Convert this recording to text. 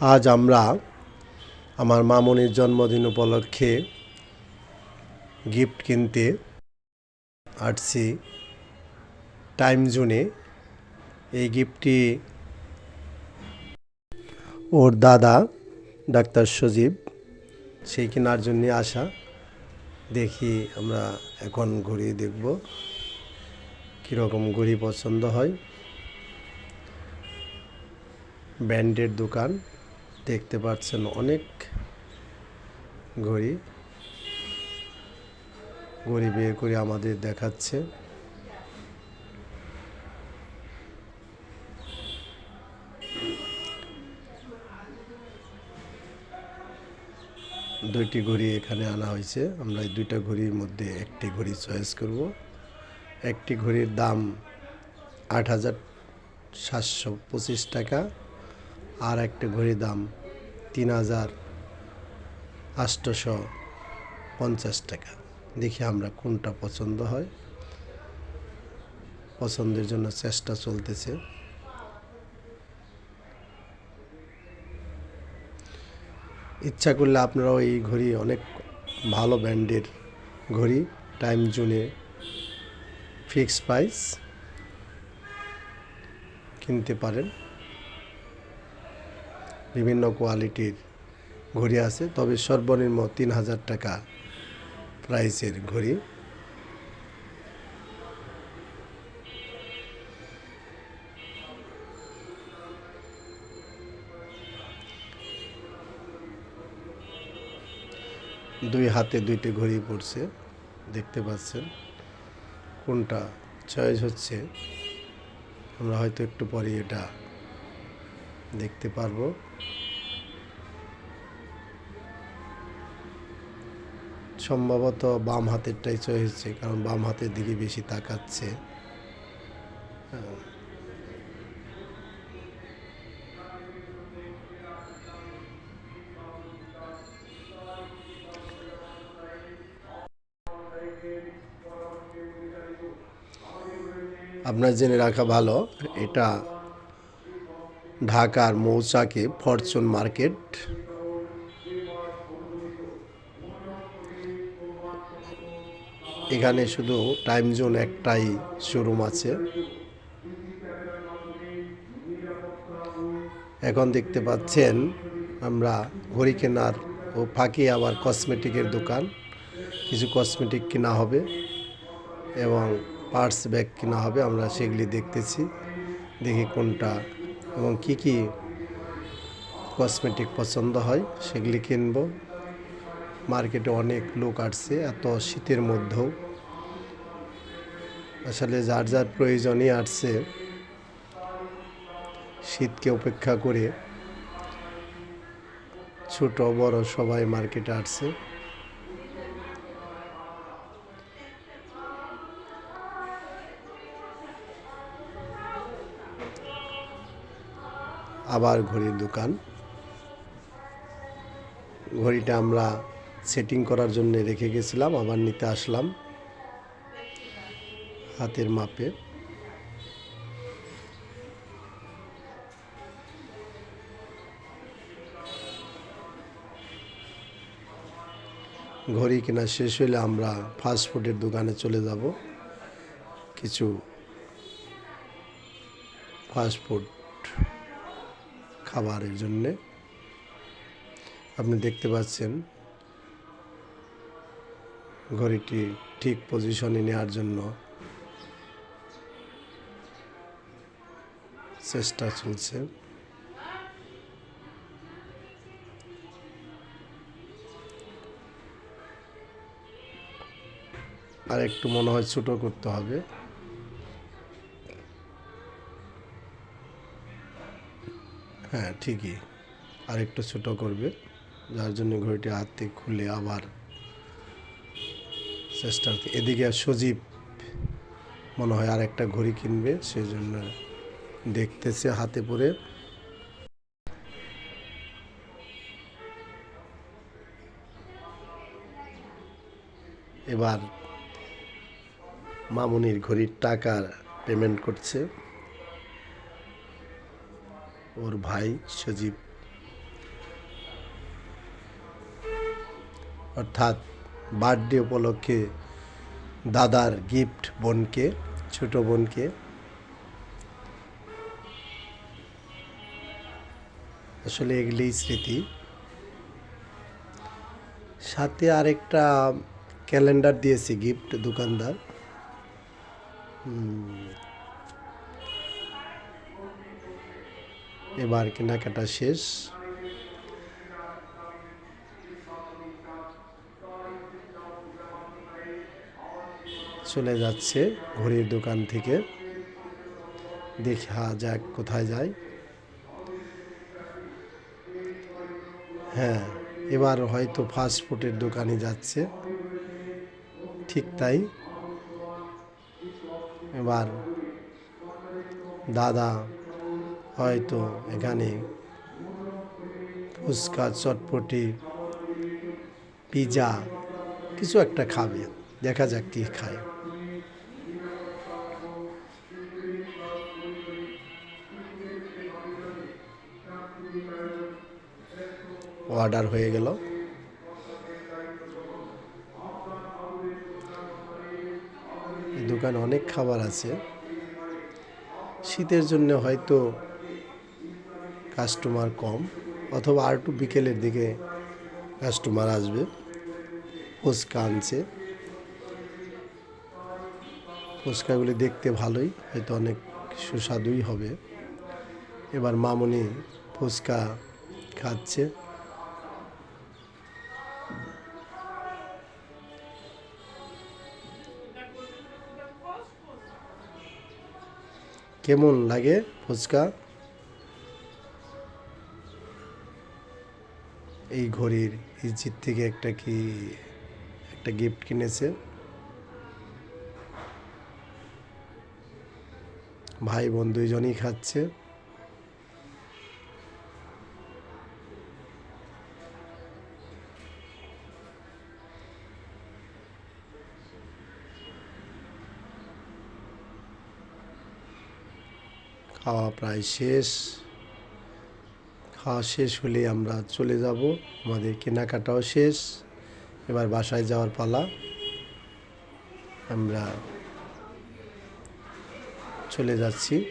আজ আমরা আমার মামনির জন্মদিন উপলক্ষে গিফট কিনতে আসছি। টাইম জোনে এই গিফটটি ওর দাদা, ডাক্তার সজীব, সেই কেনার জন্য আসা। দেখি আমরা এখন ঘুরিয়ে দেখব কীরকম ঘড়ি পছন্দ হয়। ব্যান্ডের দোকান। দেখতে পাচ্ছেন অনেক ঘড়ি ঘড়ি বের করে আমাদের দেখাচ্ছে। দুইটি ঘড়ি এখানে আনা হয়েছে। আমরা এই দুইটা ঘড়ির মধ্যে একটি ঘড়ি চয়েস করব। একটি ঘড়ির দাম আট হাজার সাতশো পঁচিশ টাকা, আর একটা ঘড়ির দাম তিন হাজার আটশোশো পঞ্চাশ টাকা। দেখি আমরা কোনটা পছন্দ হয়। পছন্দের জন্য চেষ্টা চলতেছে। ইচ্ছা করলে আপনারাও এই ঘড়ি, অনেক ভালো ব্র্যান্ডের ঘড়ি, টাইম জোনে ফিক্স প্রাইস কিনতে পারেন। বিভিন্ন কোয়ালিটির ঘড়ি আছে, তবে সর্বনিম্ন তিন হাজার টাকা প্রাইসের ঘড়ি। দুই হাতে দুইটি ঘড়ি পড়ছে, দেখতে পাচ্ছেন কোনটা চয়েস হচ্ছে। আমরা হয়তো একটু পরে এটা দেখতে পারব সম্ভবত বাম হাতেরটাই হচ্ছে, কারণ বাম হাতের দিকে বেশি তাকাচ্ছে। আপনার জেনে রাখা ভালো, এটা ঢাকার মৌচাকে ফরচুন মার্কেট। এখানে শুধু টাইম জোন একটাই শোরুম আছে। এখন দেখতে পাচ্ছেন আমরা ঘড়ি কেনার ও ফাঁকি আবার কসমেটিকের দোকান। কিছু কসমেটিক কেনা হবে এবং পার্স ব্যাগ কেনা হবে আমরা সেগুলি দেখতেছি। দেখি কোনটা এবং কি কি কসমেটিক পছন্দ হয় সেগুলি কিনব। মার্কেটে অনেক লোক আসছে, এত শীতের মধ্যেও। আসলে যার যার প্রয়োজনই আসছে, শীতকে উপেক্ষা করে ছোট বড় সবাই মার্কেটে আসছে। আবার ঘড়ির দোকান। ঘড়িটা আমরা সেটিং করার জন্য রেখে গেছিলাম, আবার নিতে আসলাম হাতের মাপে। ঘড়ি কেনা শেষ হলে আমরা ফাস্ট ফুডের দোকানে চলে যাব। কিছু ফাস্ট ফুড খাবারের জন্যে। আপনি দেখতে পাচ্ছেন ঘড়িটি ঠিক পজিশনে নেওয়ার জন্য চেষ্টা চলছে। আর একটু মনে হয় ছোটো করতে হবে। হ্যাঁ ঠিকই। আর একটু ছোটো করবে, যার জন্য ঘড়িটি হাত খুলে আবার চেষ্টা এদিকে সজীব মনে হয় আর একটা ঘড়ি কিনবে সেই জন্য দেখতেছে হাতে পরে। এবার মামুনির ঘড়ির টাকা পেমেন্ট করছে। ওর ভাই সজীব। অর্থাৎ বার্থডে উপলক্ষে দাদার গিফট বোনকে, ছোট বোনকে। আসলে এগুলি স্মৃতি। সাথে আরেকটা ক্যালেন্ডার দিয়েছি গিফট দোকানদার। এবার কেনাকাটা শেষ। চলে যাচ্ছে ঘড়ির দোকান থেকে। দেখা যাক কোথায় যায়। হ্যাঁ এবার হয়তো ফাস্ট ফুডের দোকানে যাচ্ছে। ঠিক তাই। এবার দাদা হয়তো এখানে ফুচকা, চটপটি, পিজা কিছু একটা খাবে। দেখা যাক কি খায়। অর্ডার হয়ে গেল। দোকানে অনেক খাবার আছে। শীতের জন্য হয়তো কাস্টমার কম অথবা আর একটু বিকেলের দিকে কাস্টমার আসবে ফুচকা আনছে ফুচকাগুলি দেখতে ভালোই, হয়তো অনেক সুস্বাদুই হবে। এবার মামনি ফুচকা খাচ্ছে। কেমন লাগে ফুচকা এই ঘড়ির ইজিত থেকে একটা কি, একটা গিফট কিনেছে। ভাই বোন দুইজনই খাচ্ছে। খাওয়া প্রায় শেষ। খাওয়া শেষ হলে আমরা চলে যাব। আমাদের কেনাকাটাও শেষ। এবার বাসায় যাওয়ার পালা। আমরা চলে যাচ্ছি।